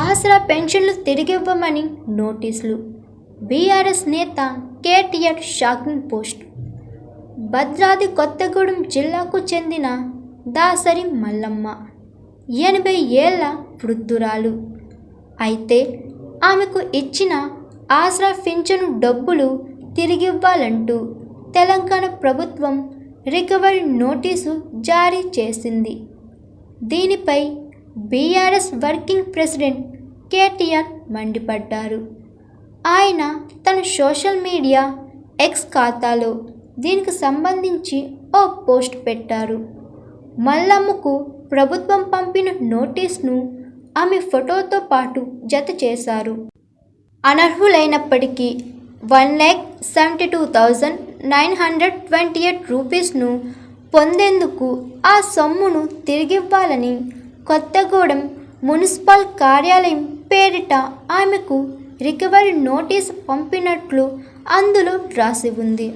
ఆసరా పెన్షన్లు తిరిగివ్వమని నోటీసులు. బీఆర్ఎస్ నేత కేటీఆర్ షాకింగ్ పోస్ట్. భద్రాద్రి కొత్తగూడెం జిల్లాకు చెందిన దాసరి మల్లమ్మ ఎనభై ఏళ్ళ వృద్ధురాలు. అయితే ఆమెకు ఇచ్చిన ఆసరా పింఛను డబ్బులు తిరిగివ్వాలంటూ తెలంగాణ ప్రభుత్వం రికవరీ నోటీసు జారీ చేసింది. దీనిపై బీఆర్ఎస్ వర్కింగ్ ప్రెసిడెంట్ కేటీఆర్ మండిపడ్డారు. ఆయన తన సోషల్ మీడియా ఎక్స్ ఖాతాలో దీనికి సంబంధించి ఓ పోస్ట్ పెట్టారు. మల్లమ్మకు ప్రభుత్వం పంపిన నోటీస్ను ఆమె ఫోటోతో పాటు జత చేశారు. అనర్హులైనప్పటికీ one lakh seventy two thousand nine hundred twenty eight రూపీస్ను పొందేందుకు ఆ సొమ్మును తిరిగివ్వాలని కొత్తగూడెం మున్సిపల్ కార్యాలయం పేరిట ఆమెకు రికవరీ నోటీసు పంపినట్లు అందులో రాసి ఉంది.